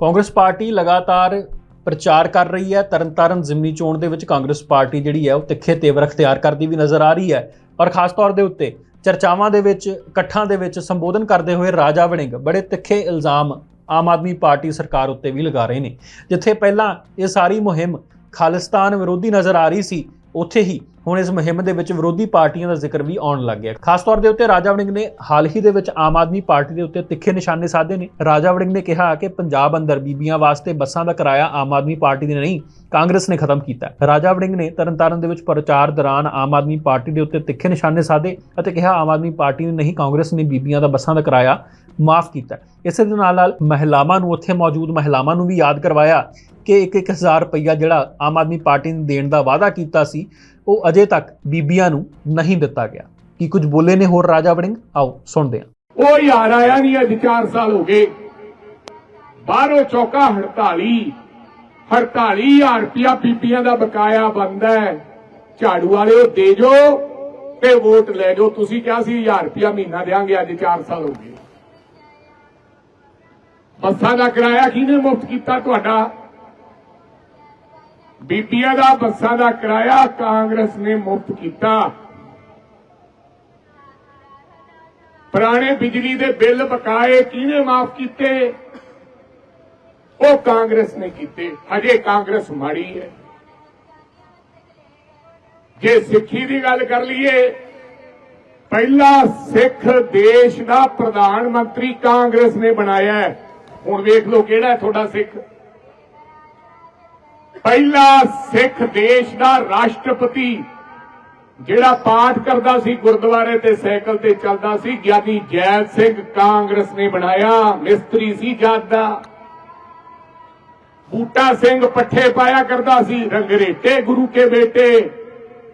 Congress party ਲਗਾਤਾਰ ਪ੍ਰਚਾਰ ਕਰ ਰਹੀ ਹੈ। ਤਰਨਤਾਰਨ ਜ਼ਿਮਨੀ ਚੋਣ ਦੇ ਵਿੱਚ ਕਾਂਗਰਸ ਪਾਰਟੀ ਜਿਹੜੀ ਹੈ, ਉਹ ਤਿੱਖੇ ਤੇਵਰ ਅਖਤਿਆਰ ਕਰਦੀ ਵੀ ਨਜ਼ਰ ਆ ਰਹੀ ਹੈ। ਔਰ ਖਾਸ ਤੌਰ ਦੇ ਉੱਤੇ ਚਰਚਾਵਾਂ ਦੇ ਵਿੱਚ, ਇਕੱਠਾਂ ਦੇ ਵਿੱਚ ਸੰਬੋਧਨ ਕਰਦੇ ਹੋਏ ਰਾਜਾ ਵੜਿੰਗ ਬੜੇ ਤਿੱਖੇ ਇਲਜ਼ਾਮ ਆਮ ਆਦਮੀ ਪਾਰਟੀ ਸਰਕਾਰ ਉੱਤੇ ਵੀ ਲਗਾ ਰਹੇ ਨੇ। ਜਿੱਥੇ ਪਹਿਲਾਂ ਇਹ ਸਾਰੀ ਮੁਹਿੰਮ ਖਾਲਿਸਤਾਨ ਵਿਰੋਧੀ ਨਜ਼ਰ ਆ ਰਹੀ ਸੀ, ਉੱਥੇ ਹੀ ਹੁਣ ਇਸ ਮੁਹਿੰਮ ਦੇ ਵਿੱਚ ਵਿਰੋਧੀ ਪਾਰਟੀਆਂ ਦਾ ਜ਼ਿਕਰ ਵੀ ਆਉਣ ਲੱਗ ਗਿਆ। ਖਾਸ ਤੌਰ ਦੇ ਉੱਤੇ ਰਾਜਾ ਵੜਿੰਗ ਨੇ ਹਾਲ ਹੀ ਦੇ ਵਿੱਚ ਆਮ ਆਦਮੀ ਪਾਰਟੀ ਦੇ ਉੱਤੇ ਤਿੱਖੇ ਨਿਸ਼ਾਨੇ ਸਾਧੇ ਨੇ। ਰਾਜਾ ਵੜਿੰਗ ਨੇ ਕਿਹਾ ਕਿ ਪੰਜਾਬ ਅੰਦਰ ਬੀਬੀਆਂ ਵਾਸਤੇ ਬੱਸਾਂ ਦਾ ਕਿਰਾਇਆ ਆਮ ਆਦਮੀ ਪਾਰਟੀ ਨੇ ਨਹੀਂ, ਕਾਂਗਰਸ ਨੇ ਖਤਮ ਕੀਤਾ। ਰਾਜਾ ਵੜਿੰਗ ਨੇ ਤਰਨਤਾਰਨ ਦੇ ਵਿੱਚ ਪ੍ਰਚਾਰ ਦੌਰਾਨ ਆਮ ਆਦਮੀ ਪਾਰਟੀ ਦੇ ਉੱਤੇ ਤਿੱਖੇ ਨਿਸ਼ਾਨੇ ਸਾਧੇ ਅਤੇ ਕਿਹਾ ਆਮ ਆਦਮੀ ਪਾਰਟੀ ਨੇ ਨਹੀਂ, ਕਾਂਗਰਸ ਨੇ ਬੀਬੀਆਂ ਦਾ ਬੱਸਾਂ ਦਾ ਕਿਰਾਇਆ ਮਾਫ ਕੀਤਾ। ਇਸੇ ਦੇ ਨਾਲ ਨਾਲ ਮਹਿਲਾਵਾਂ ਨੂੰ, ਉੱਥੇ ਮੌਜੂਦ ਮਹਿਲਾਵਾਂ ਨੂੰ ਵੀ ਯਾਦ ਕਰਵਾਇਆ ਕਿ 1-1000 ਰੁਪਈਆ ਜਿਹੜਾ ਆਮ ਆਦਮੀ ਪਾਰਟੀ ਨੇ ਦੇਣ ਦਾ ਵਾਅਦਾ ਕੀਤਾ ਸੀ, ਉਹ ਅਜੇ ਤੱਕ ਬੀਬੀਆਂ ਨੂੰ ਨਹੀਂ ਦਿੱਤਾ ਗਿਆ। ਕੀ ਕੁਝ ਬੋਲੇ ਨੇ ਹੋਰ ਰਾਜਾ ਵੜਿੰਗ? ਆਓ ਸੁਣਦੇ ਹਾਂ। ਉਹ ਯਾਰ ਆਇਆ ਨਹੀਂ ਅੱਜ 4 ਸਾਲ ਹੋ ਗਏ। ਬਾਹਰੋਂ ਚੌਕਾ 48 48000 ਰੁਪਇਆ ਬੀਬੀਆਂ ਦਾ ਬਕਾਇਆ ਬੰਦਾ ਹੈ। ਝਾੜੂ ਵਾਲਿਓ ਦੇ ਜੋ ਤੇ ਵੋਟ ਲੈ ਜਾਓ ਤੁਸੀਂ ਕਿਹਾ ਸੀ 1000 ਰੁਪਇਆ ਮਹੀਨਾ ਦੇਾਂਗੇ ਅੱਜ 4 ਸਾਲ ਹੋ ਗਏ। ਬੱਸਾਂ ਦਾ ਕਿਰਾਇਆ ਕਿਹਨੇ ਮੁਫਤ ਕੀਤਾ ਤੁਹਾਡਾ? ਬੀਬੀਆਂ ਦਾ ਬੱਸਾਂ ਦਾ ਕਿਰਾਇਆ ਕਾਂਗਰਸ ਨੇ ਮੁਫਤ ਕੀਤਾ। ਪੁਰਾਣੇ ਬਿਜਲੀ ਦੇ ਬਿੱਲ ਬਕਾਏ ਕਿਹਨੇ ਮਾਫ ਕੀਤੇ? ਉਹ ਕਾਂਗਰਸ ਨੇ ਕੀਤੇ। ਅਜੇ ਕਾਂਗਰਸ ਮਾੜੀ ਹੈ। ਜੇ ਸਿੱਖੀ ਦੀ ਗੱਲ ਕਰ ਲਈਏ, ਪਹਿਲਾ ਸਿੱਖ ਦੇਸ਼ ਦਾ ਪ੍ਰਧਾਨ ਮੰਤਰੀ ਕਾਂਗਰਸ ਨੇ ਬਣਾਇਆ ਹੈ। ਹੁਣ ਵੇਖ ਲਓ ਕਿਹੜਾ ਤੁਹਾਡਾ ਸਿੱਖ। ਪਹਿਲਾ ਸਿੱਖ ਦੇਸ਼ ਦਾ ਰਾਸ਼ਟਰਪਤੀ ਜਿਹੜਾ ਪਾਠ ਕਰਦਾ ਸੀ ਗੁਰਦੁਆਰੇ ਤੇ ਸਾਈਕਲ ਤੇ ਚੱਲਦਾ ਸੀ, ਗਿਆਨੀ ਜੈਲ ਸਿੰਘ ਕਾਂਗਰਸ ਨੇ ਬਣਾਇਆ, ਮਿਸਤਰੀ ਸੀ ਜੱਜ ਦਾ। ਬੂਟਾ ਸਿੰਘ ਪੱਠੇ ਪਾਇਆ ਕਰਦਾ ਸੀ ਰੰਗਰੇਟੇ ਗੁਰੂ ਕੇ ਬੇਟੇ।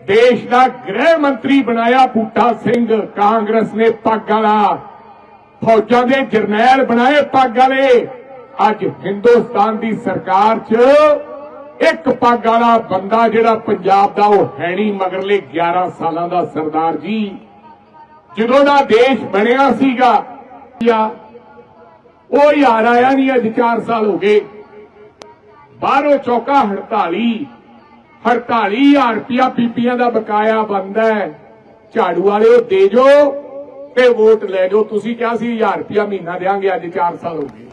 ਦੇਸ਼ ਦਾ ਗ੍ਰਹਿ ਮੰਤਰੀ ਬਣਾਇਆ ਬੂਟਾ ਸਿੰਘ ਕਾਂਗਰਸ ਨੇ, ਪੱਗ ਵਾਲਾ। ਫੌਜਾਂ ਦੇ ਜਰਨੈਲ ਬਣਾਏ ਪੱਗ ਵਾਲੇ। ਅੱਜ ਹਿੰਦੁਸਤਾਨ ਦੀ ਸਰਕਾਰ 'ਚ ਇੱਕ ਪੱਗ ਵਾਲਾ ਬੰਦਾ ਜਿਹੜਾ ਪੰਜਾਬ ਦਾ ਉਹ ਹੈ ਨਹੀਂ, ਮਗਰਲੇ 11 ਸਾਲਾਂ ਦਾ ਸਰਦਾਰ ਜੀ। ਜਦੋਂ ਦਾ ਦੇਸ਼ ਬਣਿਆ ਸੀਗਾ, ਜਾਂ ਉਹ ਯਾਰ ਆਇਆ ਨਹੀਂ, ਅੱਜ 4 ਸਾਲ ਹੋ ਗਏ। ਬਾਹਰੋਂ ਚੌਕਾ 48 48000 ਰੁਪਇਆ ਬੀਬੀਆਂ ਦਾ ਬਕਾਇਆ ਬੰਦਾ ਹੈ। ਝਾੜੂ ਵਾਲਿਓ ਦੇ ਜੋ। ਤੇ ਵੋਟ ਲੈ ਜਾਓ। ਤੁਸੀਂ ਕਿਹਾ ਸੀ 1000 ਰੁਪਇਆ ਮਹੀਨਾ ਦੇਾਂਗੇ ਅੱਜ 4 ਸਾਲ ਹੋ ਗਏ।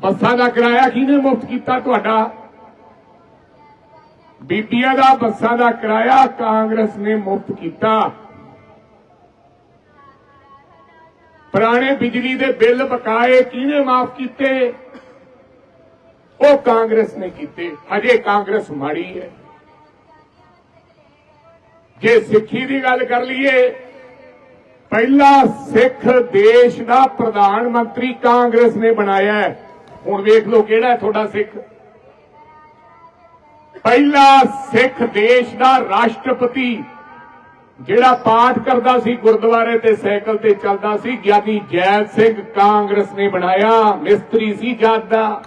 ਬੱਸਾਂ ਦਾ ਕਿਰਾਇਆ ਕਿਹਨੇ ਮੁਫਤ ਕੀਤਾ ਤੁਹਾਡਾ? ਬੀਬੀਆਂ ਦਾ ਬੱਸਾਂ ਦਾ ਕਿਰਾਇਆ ਕਾਂਗਰਸ ਨੇ ਮੁਫਤ ਕੀਤਾ। ਪੁਰਾਣੇ ਬਿਜਲੀ ਦੇ ਬਿੱਲ ਬਕਾਏ ਕਿਹਨੇ ਮਾਫ ਕੀਤੇ? ਉਹ ਕਾਂਗਰਸ ਨੇ ਕੀਤੇ। ਹਜੇ ਕਾਂਗਰਸ ਮਾੜੀ ਹੈ। ਜੇ ਸਿੱਖੀ ਦੀ ਗੱਲ ਕਰ ਲਈਏ, ਪਹਿਲਾ ਸਿੱਖ ਦੇਸ਼ ਦਾ ਪ੍ਰਧਾਨ ਮੰਤਰੀ ਕਾਂਗਰਸ ਨੇ ਬਣਾਇਆ ਹੈ। ਹੁਣ ਵੇਖ ਲਓ ਕਿਹੜਾ ਤੁਹਾਡਾ ਸਿੱਖ। ਪਹਿਲਾ ਸਿੱਖ ਦੇਸ਼ ਦਾ ਰਾਸ਼ਟਰਪਤੀ, ਜਿਹੜਾ ਪਾਠ ਕਰਦਾ ਸੀ ਗੁਰਦੁਆਰੇ ਤੇ ਸਾਈਕਲ ਤੇ ਚੱਲਦਾ ਸੀ, ਗਿਆਨੀ ਜੈਲ ਸਿੰਘ ਕਾਂਗਰਸ ਨੇ ਬਣਾਇਆ। ਮਿਸਤਰੀ ਸੀ ਜੱਜ ਦਾ।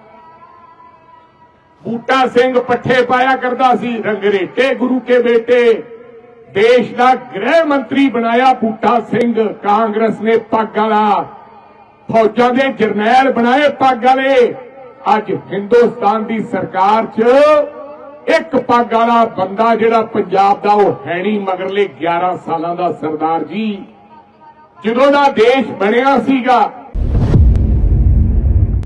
ਬੂਟਾ ਸਿੰਘ ਪੱਠੇ ਪਾਇਆ ਕਰਦਾ ਸੀ ਰੰਗਰੇਟੇ, ਗੁਰੂ ਕੇ ਬੇਟੇ। ਦੇਸ਼ ਦਾ ਗ੍ਰਹਿ ਮੰਤਰੀ ਬਣਾਇਆ ਬੂਟਾ ਸਿੰਘ। ਕਾਂਗਰਸ ਨੇ ਪੱਗ ਵਾਲਾ। ਫੌਜਾਂ ਦੇ ਜਰਨੈਲ ਬਣਾਏ ਪੱਗ ਵਾਲੇ। ਅੱਜ ਹਿੰਦੁਸਤਾਨ ਦੀ ਸਰਕਾਰ 'ਚ ਇੱਕ ਪੱਗ ਵਾਲਾ ਬੰਦਾ ਜਿਹੜਾ ਪੰਜਾਬ ਦਾ ਉਹ ਹੈ ਨਹੀਂ, ਮਗਰਲੇ 11 ਸਾਲਾਂ ਦਾ ਸਰਦਾਰ ਜੀ। ਜਦੋਂ ਦਾ ਦੇਸ਼ ਬਣਿਆ ਸੀਗਾ